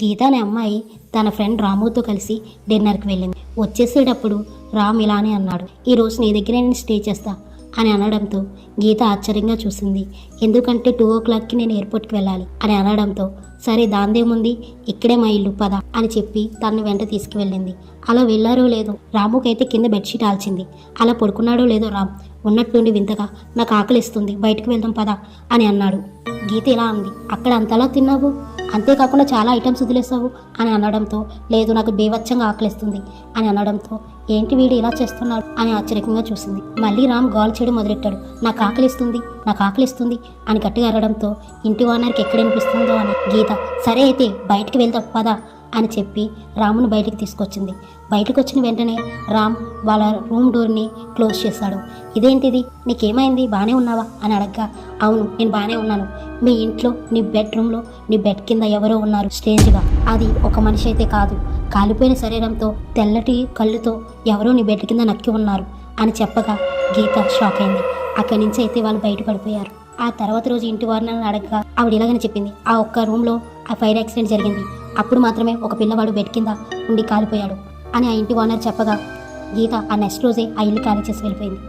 గీత అనే అమ్మాయి తన ఫ్రెండ్ రాముతో కలిసి డిన్నర్కి వెళ్ళింది. వచ్చేసేటప్పుడు రామ్ ఇలానే అన్నాడు ఈ రోజు నీ దగ్గర నేను స్టే చేస్తా అని అనడంతో గీత ఆశ్చర్యంగా చూసింది. ఎందుకంటే టూ ఓ క్లాక్కి నేను ఎయిర్పోర్ట్కి వెళ్ళాలి అని అనడంతో సరే దాందేముంది ఇక్కడే మా ఇల్లు పద అని చెప్పి తనను వెంట తీసుకువెళ్ళింది. అలా వెళ్ళారో లేదో రాముకైతే కింద బెడ్షీట్ ఆల్చింది. అలా పడుకున్నాడో లేదో రామ్ ఉన్నట్టుండి వింతగా నాకు ఆకలిస్తుంది బయటకు వెళ్దాం పద అని అన్నాడు. గీత ఇలా అంది అక్కడ అంతలా తిన్నావు? అంతేకాకుండా చాలా ఐటమ్స్ వదిలేసావు అని అనడంతో లేదు నాకు బేవచ్చంగా ఆకలిస్తుంది అని అనడంతో ఏంటి వీడు ఇలా చేస్తున్నాడు అని ఆశ్చర్యంగా చూసింది. మళ్ళీ రామ్ గోల్ చేయడం మొదలెట్టాడు. నాకు ఆకలిస్తుంది నాకు ఆకలిస్తుంది అని గట్టిగా అరడంతో ఇంటి ఓనర్కి ఎక్కడ అని. గీత సరే అయితే బయటికి వెళ్దాం పదా. అని చెప్పి రామును బయటికి తీసుకొచ్చింది. బయటకు వచ్చిన వెంటనే రామ్ వాళ్ళ రూమ్ డోర్ని క్లోజ్ చేశాడు. ఇదేంటిది? నీకేమైంది? బాగానే ఉన్నావా? అని అడగ్గా. అవును నేను బాగానే ఉన్నాను. మీ ఇంట్లో నీ బెడ్రూమ్లో నీ బెడ్ కింద ఎవరో ఉన్నారు స్టేజ్గా అది ఒక మనిషి అయితే కాదు. కాలిపోయిన శరీరంతో తెల్లటి కళ్ళుతో ఎవరో నీ బెడ్ కింద నక్కి ఉన్నారు అని చెప్పగా గీత షాక్ అయింది. అక్కడి నుంచి అయితే వాళ్ళు బయటపడిపోయారు. ఆ తర్వాత రోజు ఇంటి వారిని అడగగా ఆవిడ ఇలాగని చెప్పింది. ఆ ఒక్క రూమ్లో ఆ ఫైర్ యాక్సిడెంట్ జరిగింది. అప్పుడు మాత్రమే ఒక పిల్లవాడు బెడ్ కింద ఉండి కాలిపోయాడు అని ఆ ఇంటి ఓనర్ చెప్పగా గీత ఆ నెక్స్ట్ రోజే ఆ ఇల్లు ఖాళీ చేసి వెళ్ళిపోయింది.